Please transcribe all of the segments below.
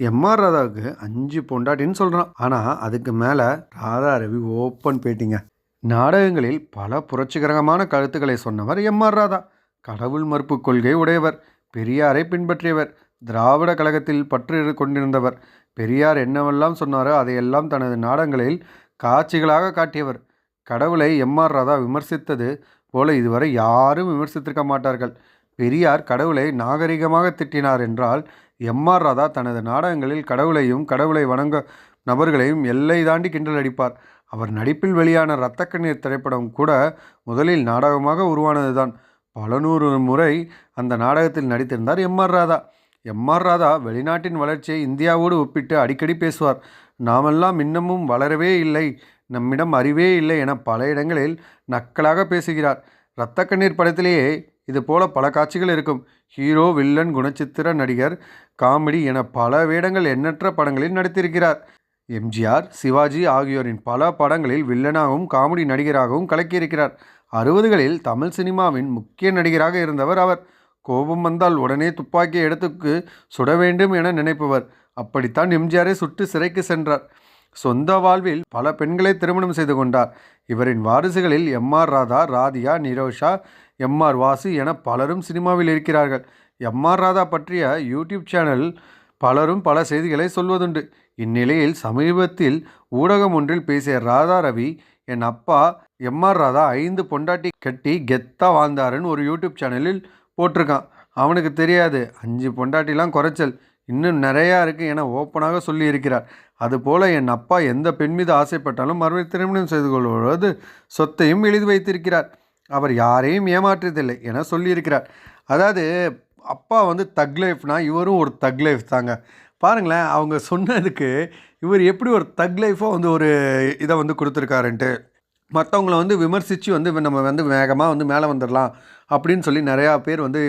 MR ராதாவுக்கு அஞ்சு பொண்டாட்டின்னு சொல்கிறான் ஆனால் அதுக்கு மேலே ராதா ரவி ஓப்பன் பேட்டிங்க நாடகங்களில் பல புரட்சிகரமான கருத்துக்களை சொன்னவர் எம்ஆர் ராதா. கடவுள் மறுப்பு கொள்கை உடையவர் பெரியாரை பின்பற்றியவர் திராவிட கழகத்தில் பற்று கொண்டிருந்தவர். பெரியார் என்னவெல்லாம் சொன்னாரோ அதையெல்லாம் தனது நாடகங்களில் காட்சிகளாக காட்டியவர். கடவுளை எம்ஆர் ராதா விமர்சித்தது போல இதுவரை யாரும் விமர்சித்திருக்க மாட்டார்கள். பெரியார் கடவுளை நாகரிகமாக திட்டினார் என்றால் எம்ஆர் ராதா தனது நாடகங்களில் கடவுளையும் கடவுளை வணங்க நபர்களையும் எல்லை தாண்டி கிண்டல் அடிப்பார். அவர் நடிப்பில் வெளியான இரத்தக்கண்ணீர் திரைப்படம் கூட முதலில் நாடகமாக உருவானதுதான். பல நூறு முறை அந்த நாடகத்தில் நடித்திருந்தார் எம்ஆர் ராதா. எம்ஆர் ராதா வெளிநாட்டின் வளர்ச்சியை இந்தியாவோடு ஒப்பிட்டு அடிக்கடி பேசுவார். நாமெல்லாம் இன்னமும் வளரவே இல்லை நம்மிடம் அறிவே இல்லை என பல இடங்களில் நக்கலாக பேசுகிறார். இரத்த கண்ணீர் படத்திலேயே இது போல பல காட்சிகள் இருக்கும். ஹீரோ வில்லன் குணச்சித்திர நடிகர் காமெடி என பல வேடங்கள் எண்ணற்ற படங்களில் நடித்திருக்கிறார். எம்ஜிஆர் சிவாஜி ஆகியோரின் பல படங்களில் வில்லனாகவும் காமெடி நடிகராகவும் கலக்கியிருக்கிறார். அறுபதுகளில் தமிழ் சினிமாவின் முக்கிய நடிகராக இருந்தவர் அவர். கோபம் வந்தால் உடனே துப்பாக்கியை எடுத்துக்கு சுட வேண்டும் என நினைப்பவர். அப்படித்தான் எம்ஜிஆரை சுட்டு சிறைக்கு சென்றார். சொந்த வாழ்வில் பல பெண்களை திருமணம் செய்து கொண்டார். இவரின் வாரிசுகளில் M R Radha Radhiya Nirosha M R Vasu என பலரும் சினிமாவில் இருக்கிறார்கள். எம் ஆர் ராதா பற்றிய யூடியூப் சேனல் பலரும் பல செய்திகளை சொல்வதுண்டு. இந்நிலையில் சமீபத்தில் ஊடகம் ஒன்றில் பேசிய ராதா ரவி என் அப்பா எம் ஆர் ராதா ஐந்து பொண்டாட்டி கட்டி கெத்தா வாழ்ந்தாருன்னு ஒரு யூடியூப் சேனலில் போட்டிருக்கான். அவனுக்கு தெரியாது. அஞ்சு பொண்டாட்டிலாம் குறைச்சல். இன்னும் நிறையா இருக்குது என ஓப்பனாக சொல்லியிருக்கிறார். அதுபோல் என் அப்பா எந்த பெண் மீது ஆசைப்பட்டாலும் மறுபடி திருமணம் செய்து கொள்வது சொத்தையும் எழுதி வைத்திருக்கிறார். அவர் யாரையும் ஏமாற்றதில்லை என சொல்லியிருக்கிறார். அதாவது அப்பா வந்து தக் லைஃப்னா இவரும் ஒரு தக் லைஃப் தாங்க. பாருங்களேன் அவங்க சொன்னதுக்கு இவர் எப்படி ஒரு தக் லைஃபாக வந்து ஒரு இதை வந்து கொடுத்துருக்காருன்ட்டு. மற்றவங்கள வந்து விமர்சித்து வந்து நம்ம வந்து வேகமாக வந்து மேலே வந்துடலாம் அப்படின்னு சொல்லி நிறையா பேர் வந்து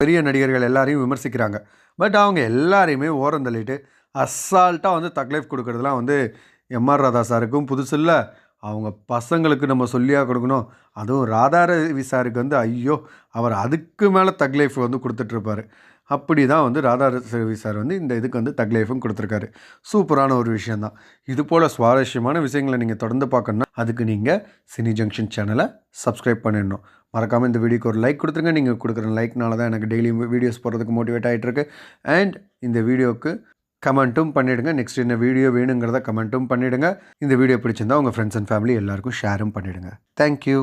பெரிய நடிகர்கள் எல்லாரையும் விமர்சிக்கிறாங்க. பட் அவங்க எல்லாரையுமே ஓரம் தள்ளிட்டு அசால்ட்டாக வந்து தக் லைஃப் கொடுக்குறதுலாம் வந்து எம்ஆர் ராதா சாருக்கும் புதுசு இல்லை அவங்க பசங்களுக்கு நம்ம சொல்லியாக கொடுக்கணும். அதுவும் ராதாரவி சாருக்கு வந்து ஐயோ அவர் அதுக்கு மேலே தக் லைஃப் வந்து கொடுத்துட்ருப்பார். அப்படி தான் வந்து ராதார ரவி சார் வந்து இந்த இதுக்கு வந்து தக் லைஃபும் கொடுத்துருக்காரு. சூப்பரான ஒரு விஷயந்தான் இது போல் சுவாரஸ்யமான விஷயங்களை நீங்கள் தொடர்ந்து பார்க்கணுன்னா அதுக்கு நீங்கள் சினி ஜங்ஷன் சேனலை சப்ஸ்கிரைப் பண்ணிடணும். மறக்காமல் இந்த வீடியோக்கு ஒரு லைக் கொடுத்துருங்க. நீங்கள் கொடுக்குற லைக்னால தான் எனக்கு டெய்லி வீடியோஸ் போடுறதுக்கு மோட்டிவேட் ஆகிட்டுருக்கு அண்ட் இந்த வீடியோவுக்கு கமெண்ட்டும் பண்ணிவிடுங்க நெக்ஸ்ட் என்ன வீடியோ வேணுங்கிறத கமெண்ட்டும் பண்ணிவிடுங்க இந்த வீடியோ பிடிச்சிருந்தா உங்கள் ஃப்ரெண்ட்ஸ் அண்ட் ஃபேமிலி எல்லாருக்கும் ஷேரும் பண்ணிவிடுங்க தேங்க்யூ